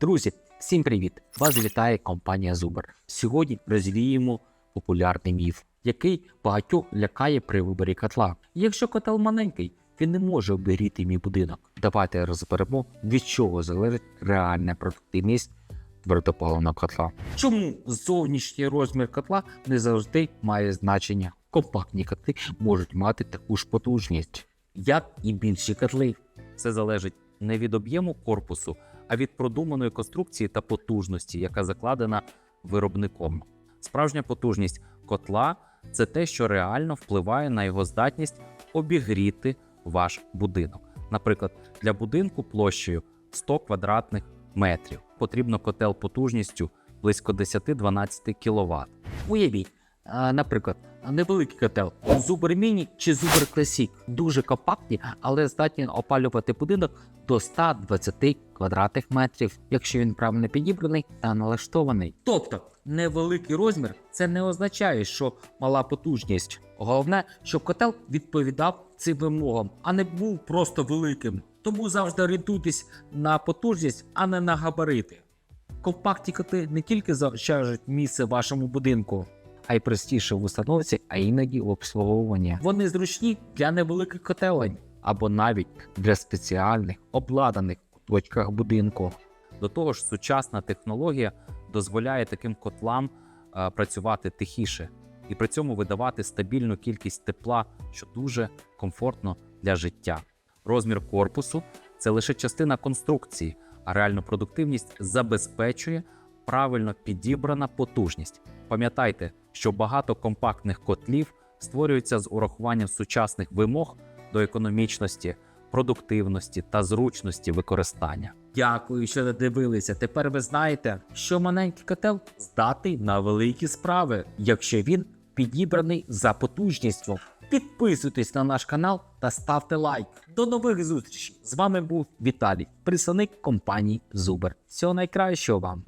Друзі, всім привіт! Вас вітає компанія Zuber. Сьогодні розвіємо популярний міф, який багатьох лякає при виборі котла. Якщо котел маленький, він не може обігріти мій будинок. Давайте розберемо, від чого залежить реальна продуктивність твердопаливного котла. Чому зовнішній розмір котла не завжди має значення? Компактні котли можуть мати таку ж потужність, як і більші котли. Це залежить не від об'єму корпусу, а від продуманої конструкції та потужності, яка закладена виробником. Справжня потужність котла це те, що реально впливає на його здатність обігріти ваш будинок. Наприклад, для будинку площею 100 квадратних метрів потрібно котел потужністю близько 10-12 кВт. Уявіть, наприклад, невеликий котел Зубер Міні чи Зубер Classic. дуже компактні, але здатні опалювати будинок до 120 квадратних метрів, якщо він правильно підібраний та налаштований. Тобто невеликий розмір це не означає, що мала потужність. Головне, щоб котел відповідав цим вимогам, а не був просто великим. Тому завжди орієнтуйтесь на потужність, а не на габарити. Компактні коти не тільки заощаджують місце в вашому будинку, а й простіше в установці, а іноді в обслуговуванні. Вони зручні для невеликих котелень або навіть для спеціальних обладнаних куточках будинку. До того ж, сучасна технологія дозволяє таким котлам е, працювати тихіше і при цьому видавати стабільну кількість тепла, що дуже комфортно для життя. Розмір корпусу це лише частина конструкції, а реальну продуктивність забезпечує правильно підібрана потужність. Пам'ятайте, що багато компактних котлів створюються з урахуванням сучасних вимог до економічності, продуктивності та зручності використання. Дякую, що додивилися. Тепер ви знаєте, що маленький котел здатний на великі справи, якщо він підібраний за потужністю. Підписуйтесь на наш канал та ставте лайк. До нових зустрічей! З вами був Віталій, представник компанії Zuber. Всього найкращого вам!